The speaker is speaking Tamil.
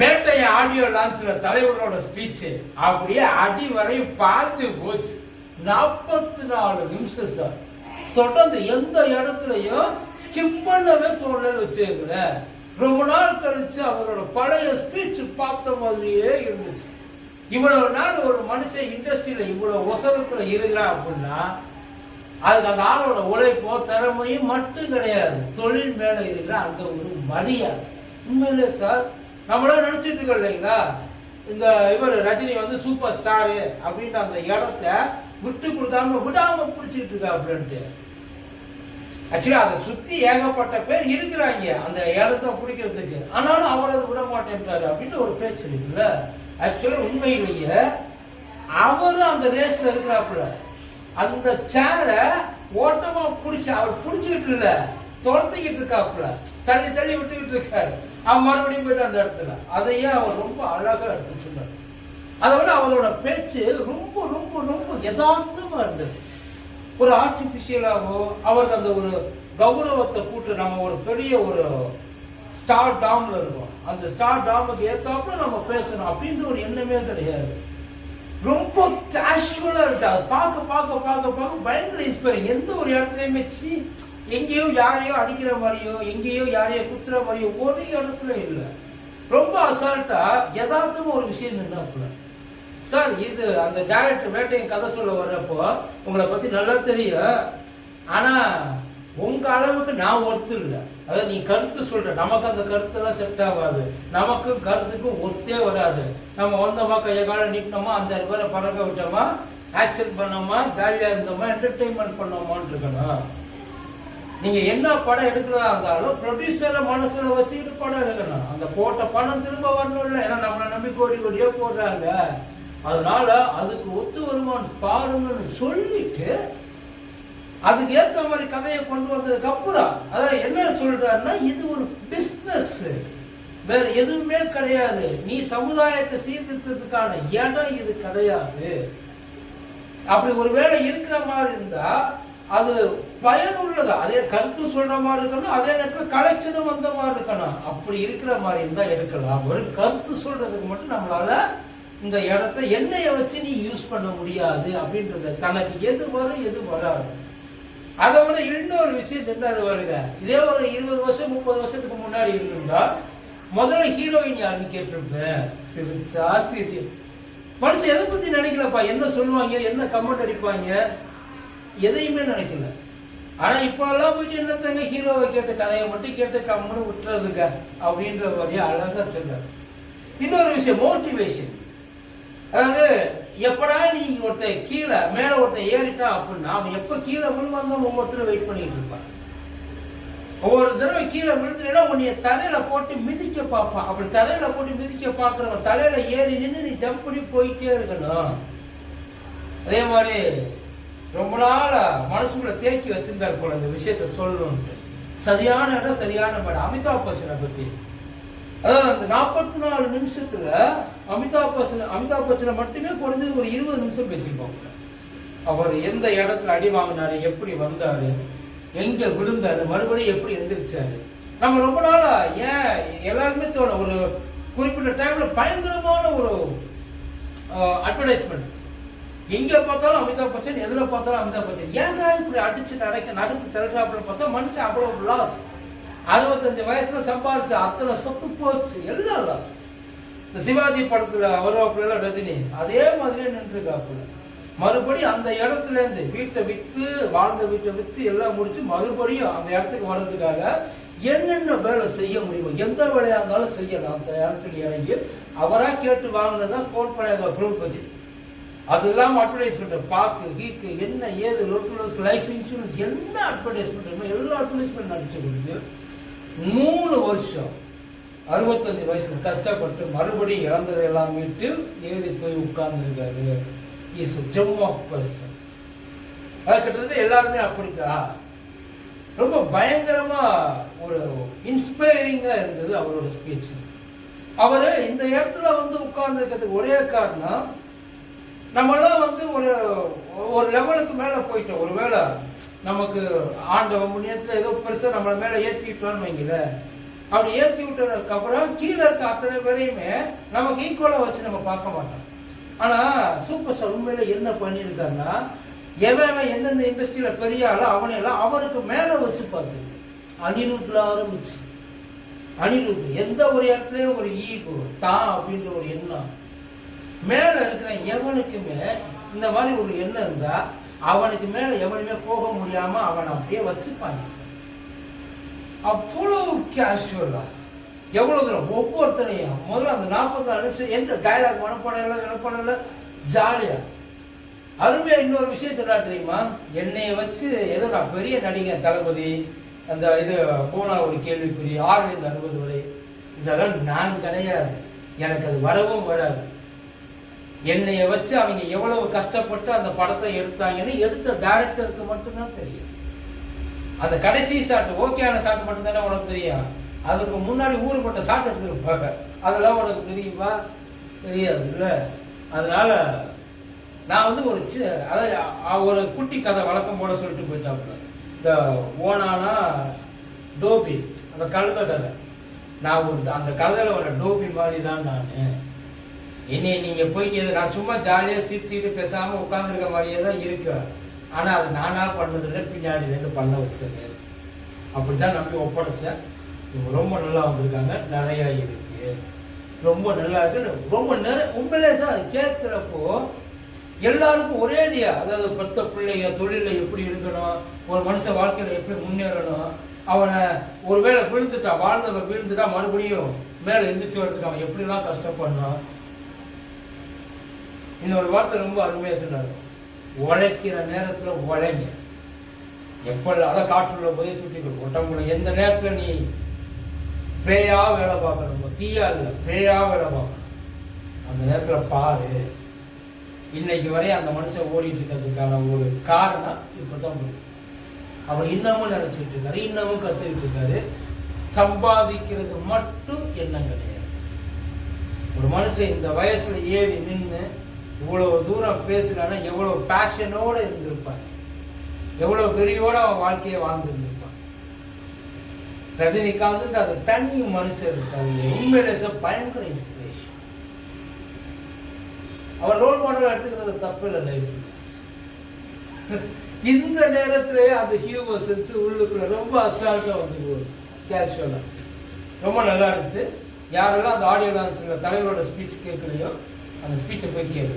வேட்டைய ஆடியோ லான்ச்சில் தலைவரோட ஸ்பீச்சு அப்படியே அடி வரையும் பார்த்து போச்சு. நாற்பத்தி நாலு நிமிஷம் சார் தொடர்ந்து எந்த இடத்துலையும் ஸ்கிப் பண்ணவே தோணலன்னு வச்சுக்கிறேன் ரொம்ப நாள் கழிச்சு அவரோட பழைய ஸ்பீச் பார்த்த மாதிரியே இருந்துச்சு. இவ்வளவு நாள் ஒரு மனுஷன் இண்டஸ்ட்ரியில் இவ்வளோ ஒசரத்தில் இருக்கிறான் அப்படின்னா அதுக்கு அந்த ஆளோட உழைப்போ திறமையும் மட்டும் கிடையாது. தொழில் மேலே இருக்கிற அந்த ஒரு மரியாதை. உண்மையிலே சார் நம்மளாம் நினச்சிட்டு இருக்கோம் இல்லைங்களா? இந்த இவர் ரஜினி வந்து சூப்பர் ஸ்டாரு அப்படின்ற அந்த இடத்த விட்டு கொடுக்காம விடாம பிடிச்சிட்டு இருக்கா அப்படின்ட்டு ஆக்சுவலி அதை சுற்றி ஏகப்பட்ட பேர் இருக்கிறாங்க அந்த இடத்த பிடிக்கிறதுக்கு. ஆனாலும் அவர் அதை விட மாட்டேன்றாரு அப்படின்னு ஒரு பேச்சு இருக்குல்ல? ஆக்சுவலி உண்மையிலேயே அவரும் அந்த ரேஸில் இருக்கிறாப்புல. அந்த சேரை ஓட்டமா பிடிச்சி அவர் பிடிச்சிக்கிட்டு இல்லை துரத்திக்கிட்டு இருக்காப்புல. தள்ளி தள்ளி விட்டுக்கிட்டு இருக்காரு. அவன் மறுபடியும் போயிட்டு அந்த இடத்துல. அதையே அவர் ரொம்ப அழகாக எடுத்து சொன்னார் அதை விட அவரோட பேச்சு ரொம்ப ரொம்ப ரொம்ப யதார்த்தமாக இருந்தது. ஒரு ஆர்டிஃபிஷியலாகவோ அவருக்கு அந்த ஒரு கௌரவத்தை கூட்டு நம்ம ஒரு பெரிய ஒரு ஸ்டார் டாமில் இருக்கோம். அந்த ஸ்டார் டாமுக்கு ஏற்றாப்புல நம்ம பேசணும் அப்படின்ற ஒரு எண்ணமே கிடையாது. ரொம்ப கேஷுவலாக இருக்கு அது பார்க்க பார்க்க பார்க்க பார்க்க பயங்கர இன்ஸ்பைரிங் எந்த ஒரு இடத்துலையுமே சீ எங்கேயோ யாரையோ அடிக்கிற மாதிரியோ எங்கேயோ யாரையோ குத்துற மாதிரியோ ஒரு இடத்துல இல்லை. ரொம்ப அசால்ட்டா யதார்த்தமா ஒரு விஷயம் நின்றாப்புல சார் இது அந்த டேரக்டர் வேட்டையின் கதை சொல்ல வர்றப்போ உங்களை பத்தி நல்லா தெரியும். ஆனா உங்க அளவுக்கு நான் ஒருத்தர் இல்லை. அதாவது நீ கருத்து சொல்ற நமக்கு அந்த கருத்தெல்லாம் செட் ஆகாது. நமக்கும் கருத்துக்கும் ஒத்தே வராது. நம்ம வந்தோமா கையை காலம் நீட்டினோமா அந்த பேரை பறக்க விட்டோமா ஆக்ஷன் பண்ணோமா ஜாலியா இருந்தோமா என்டர்டெயின்மெண்ட் பண்ணோமான்னு இருக்கணும். நீங்க என்ன படம் எடுக்கிறதா இருந்தாலும் ப்ரொடியூசரை மனசுல வச்சுக்கிட்டு படம் எடுக்கணும். அந்த போட்ட பணம் திரும்ப வரணும் இல்லை. ஏன்னா நம்மளை நம்பி கோடி கோடியா போடுறாங்க. அதனால அதுக்கு ஒத்து வருமானு பாருங்கன்னு சொல்லிட்டு அதுக்கு ஏத்த மாதிரி கதையை கொண்டு வந்ததுக்கு அப்புறம் அதாவது என்ன சொல்றாருன்னா இது ஒரு பிசினஸ் வேற எதுவுமே கிடையாது. நீ சமுதாயத்தை சீர்திருத்தத்துக்கான இடம் இது கிடையாது. அப்படி ஒருவேளை இருக்கிற மாதிரி இருந்தா அது பயனுள்ளது அதே கருத்து சொல்ற மாதிரி இருக்கணும் அதே நேரத்தில் கலெக்ஷனும் வந்த மாதிரி இருக்கணும். அப்படி இருக்கிற மாதிரி இருந்தா எடுக்கலாம். ஒரு கருத்து சொல்றதுக்கு மட்டும் நம்மளால இந்த இடத்த எண்ணெயை வச்சு நீ யூஸ் பண்ண முடியாது அப்படின்றத தனக்கு எது வரும் எது வராது. அதை விட இன்னொரு விஷயம் என்ன வருங்க. இதே ஒரு இருபது வருஷம் முப்பது வருஷத்துக்கு முன்னாடி இருந்திருந்தா முதல்ல ஹீரோயின் யாருன்னு கேட்டிருப்பேன். சிரிச்சா சிரி மனுஷன் எதை பத்தி நினைக்கலப்பா? என்ன சொல்லுவாங்க? என்ன கமெண்ட் அடிப்பாங்க? எதையுமே நினைக்கல. ஆனால் இப்போல்லாம் போயிட்டு போயிட்டு என்னத்தங்க ஹீரோவை கேட்டு கதையை மட்டும் கேட்டு கம்முன்னு விட்டுறதுங்க அப்படின்ற மாதிரியே அழகா சொல்றாரு. இன்னொரு விஷயம் மோட்டிவேஷன் அதாவது எப்படா நீ ஒருத்தன் கீழே மேலே ஒருத்தன் ஏறிட்டான் அப்படின்னா அவன் எப்போ கீழே விழுவாங்க ஒவ்வொருத்தரும் வெயிட் பண்ணிட்டு இருப்பான். ஒவ்வொரு தடவை கீழே விழுந்துனா உன்னைய தலையில போட்டு மிதிக்க பார்ப்பான். அப்படி தலையில போட்டு மிதிக்க பார்க்குறவன் தலையில ஏறி நின்று நீ ஜம்ப் பண்ணி போயிட்டே இருக்கணும். அதே மாதிரி ரொம்ப நாளா மனசுக்குள்ள தேக்கி வச்சிருந்தார் போல இந்த விஷயத்த சொல்லணும்ட்டு சரியான இடம் சரியான படம் அமிதாப் பச்சனை பத்தி. அதாவது அந்த நாற்பத்தி நாலு நிமிஷத்துல அமிதாப் பச்சன் அமிதாப் பச்சனை மட்டுமே குறைஞ்சது ஒரு இருபது நிமிஷம் பேசியிருப்பாங்க அவர் எந்த இடத்துல அடி வாங்கினாரு எப்படி வந்தாரு எங்க விழுந்தாரு மறுபடியும் எப்படி எந்திரிச்சாரு. நம்ம ரொம்ப நாளா ஏன் எல்லாருமே தோணும் ஒரு குறிப்பிட்ட டைம்ல பயங்கரமான ஒரு அட்வர்டைஸ்மெண்ட் எங்க பார்த்தாலும் அமிதாப் பச்சன் எதுல பார்த்தாலும் அமிதாப் பச்சன். ஏன்டா இப்படி அடிச்சு நடக்க நடந்து திரட்டாப்புல பார்த்தா மனுஷன் அவ்வளவு லாஸ் அறுபத்தஞ்சு வயசுல சம்பாதிச்சு அத்தனை சொத்து போச்சு எல்லாம் லாஸ் இந்த சிவாஜி படத்துல வருவாப்புல ரஜினி அதே மாதிரியே நின்றுருக்காப்புல மறுபடியும் அந்த இடத்துல இருந்து வீட்டை வித்து வாழ்ந்த வீட்டை வித்து எல்லாம் முடிச்சு மறுபடியும் அந்த இடத்துக்கு வர்றதுக்காக என்னென்ன வேலை செய்ய முடியுமோ எந்த வேலையா இருந்தாலும் செய்யலாம். அந்த இடத்துக்கு இறங்கி அவராக கேட்டு வாங்கினதான் கோட் பண்ண அதெல்லாம் அது இல்லாம அட்வர்டைஸ்மெண்ட் பாக்கு கீக்கு என்ன ஏது லோட்டு லைஃப் இன்சூரன்ஸ் என்ன அட்வர்டைஸ்மெண்ட் எல்லா அட்வர்டைஸ்மெண்ட் நடிச்சு கொடுத்து மூணு வருஷம் அறுபத்தஞ்சு வயசு கஷ்டப்பட்டு மறுபடியும் இழந்ததெல்லாம் மீட்டு ஏறி போய் உட்கார்ந்துருக்காரு. இஸ் ஜெம் ஆஃப் பர்சன் அது கிட்டத்தட்ட எல்லாருமே அப்படிக்கா ரொம்ப பயங்கரமாக ஒரு இன்ஸ்பைரிங்காக இருந்தது அவரோட ஸ்பீச் அவர் இந்த இடத்துல வந்து உட்கார்ந்துருக்கிறதுக்கு ஒரே காரணம் நம்மளாம் வந்து ஒரு ஒரு லெவலுக்கு மேலே போயிட்டோம். ஒரு வேளை நமக்கு ஆண்டவன் முன்னேற்ற ஏதோ பெருசாக நம்மளை மேலே ஏற்றி ஏற்றிக்கிட்டோம்னு வைங்கள அப்படி ஏற்றி விட்டதுக்கு அப்புறம் கீழே இருக்க அத்தனை பேரையுமே நமக்கு ஈக்குவலாக வச்சு நம்ம பார்க்க மாட்டோம். ஆனால் சூப்பர் ஸ்டார் உண்மையில் என்ன பண்ணியிருக்காருன்னா எவன் எந்தெந்த இண்டஸ்ட்ரியில் பெரிய ஆளோ அவனையெல்லாம் அவருக்கு மேலே வச்சு பார்த்து அனிருத்தில் ஆரம்பிச்சு. அனிருத் எந்த ஒரு இடத்துலையும் ஒரு ஈகோ தான் அப்படின்ற ஒரு எண்ணம். மேல இருக்கிற எவனுக்குமே இந்த மாதிரி ஒரு எண்ணம் இருந்தா அவனுக்கு மேல எவனுமே போக முடியாம அவனை அப்படியே வச்சுப்பாங்க சார். அவ்வளவு கேஷுவலா எவ்வளவு தூரம்? ஒவ்வொருத்தனையும் முதல்ல அந்த நாற்பத்தி நாலு நிமிஷம் எந்த டைலாக் மனப்பாடம் இல்லை வினப்பாடம் இல்லை ஜாலியா. அருமையா இன்னொரு விஷயம் சொல்றா தெரியுமா? என்னை வச்சு ஏதோ நான் பெரிய நடிகன் தளபதி அந்த இது போனா ஒரு கேள்விக்குறி ஆறுலேருந்து அறுபது வரை. இதெல்லாம் நான் கிடையாது. எனக்கு அது வரவும் வராது. என்னைய வச்சு அவங்க எவ்வளவு கஷ்டப்பட்டு அந்த படத்தை எடுத்தாங்கன்னு எடுத்த டைரக்டருக்கு மட்டும்தான் தெரியும். அந்த கடைசி ஷாட் ஓகேயான ஷாட் மட்டும்தானே உனக்கு தெரியும். அதுக்கு முன்னாடி ஊருப்பட்ட ஷாட் எடுத்துருப்பாங்க அதெல்லாம் உனக்கு தெரியுமா? தெரியாது இல்லை அதனால நான் வந்து ஒரு சி அதாவது ஒரு குட்டி கதை வழக்கம் போல சொல்லிட்டு போயிட்டாப்புல. இந்த ஓனானா டோபி அந்த கழுத கதை. நான் ஒரு அந்த கழுதையில் வர டோபி மாதிரி தான் நான். என்னை நீங்கள் போய் நான் சும்மா ஜாலியாக சிரிச்சுட்டு பேசாமல் உட்காந்துருக்க மாதிரியே தான் இருக்கேன் ஆனால் அது நானா பண்ணதில்லை பின்னாடிலேருந்து பண்ண வச்சது. அப்படி தான் நம்பி ஒப்படைச்சேன். இவங்க ரொம்ப நல்லா வந்திருக்காங்க. நிறையா இருக்கு. ரொம்ப நல்லா இருக்கு. ரொம்ப நிறைய உண்மையிலே சார் கேட்குறப்போ எல்லாருக்கும் ஒரே இதையா? அதாவது பத்த பிள்ளைங்க தொழிலில் எப்படி இருக்கணும்? ஒரு மனுஷன் வாழ்க்கையில் எப்படி முன்னேறணும்? அவனை ஒருவேளை விழுந்துட்டா வாழ்ந்தவன் விழுந்துட்டா மறுபடியும் மேலே எந்திரிச்சு வரதுக்கு அவன் எப்படிலாம் கஷ்டப்படணும்? இன்னொரு வார்த்தை ரொம்ப அருமையாக சொன்னார். உழைக்கிற நேரத்தில் உழைங்க. எப்ப அதை காற்றுள்ள போதே சுற்றிக்கணும் உடம்புல எந்த நேரத்தில் நீ பேயா வேலை பார்க்கணும் தீயா இல்லை பேயா வேலை பார்க்கணும். அந்த நேரத்தில் பாரு. இன்னைக்கு வரை அந்த மனுஷன் ஓடிட்டு இருக்கிறதுக்கான ஒரு காரணம் இப்போ தான் முடியும் அவர் இன்னமும் நினச்சிட்டு இருக்காரு இன்னமும் கற்றுக்கிட்டு இருக்காரு. சம்பாதிக்கிறது மட்டும் எண்ணம் கிடையாது. ஒரு மனுஷன் இந்த வயசில் ஏறி நின்று இவ்வளவு தூரம் பேசுறான்னா எவ்வளவு பேஷனோட இருந்திருப்பார். எவ்வளவு பெரியோட அவன் வாழ்க்கையை வாழ்ந்துருந்திருப்பான். ரஜினிகாந்த் அது தனி மனுஷன் இருக்காரு பயங்கர இன்ஸ்பிரேஷன் அவர் ரோல் மாடல் எடுத்துக்கிறது தப்பு இல்லை லைஃப் இந்த நேரத்திலே அந்த ஹியூமர் சென்ஸ் உள்ளுக்குள்ள ரொம்ப அசால்ட்டா வந்து போகுது. கேஷுவலா ரொம்ப நல்லா இருந்துச்சு. யாரெல்லாம் அந்த ஆடியோ லான்ஸில் தலைவரோட ஸ்பீச் கேட்கலையோ அந்த ஸ்பீச்சை போய் கேளு.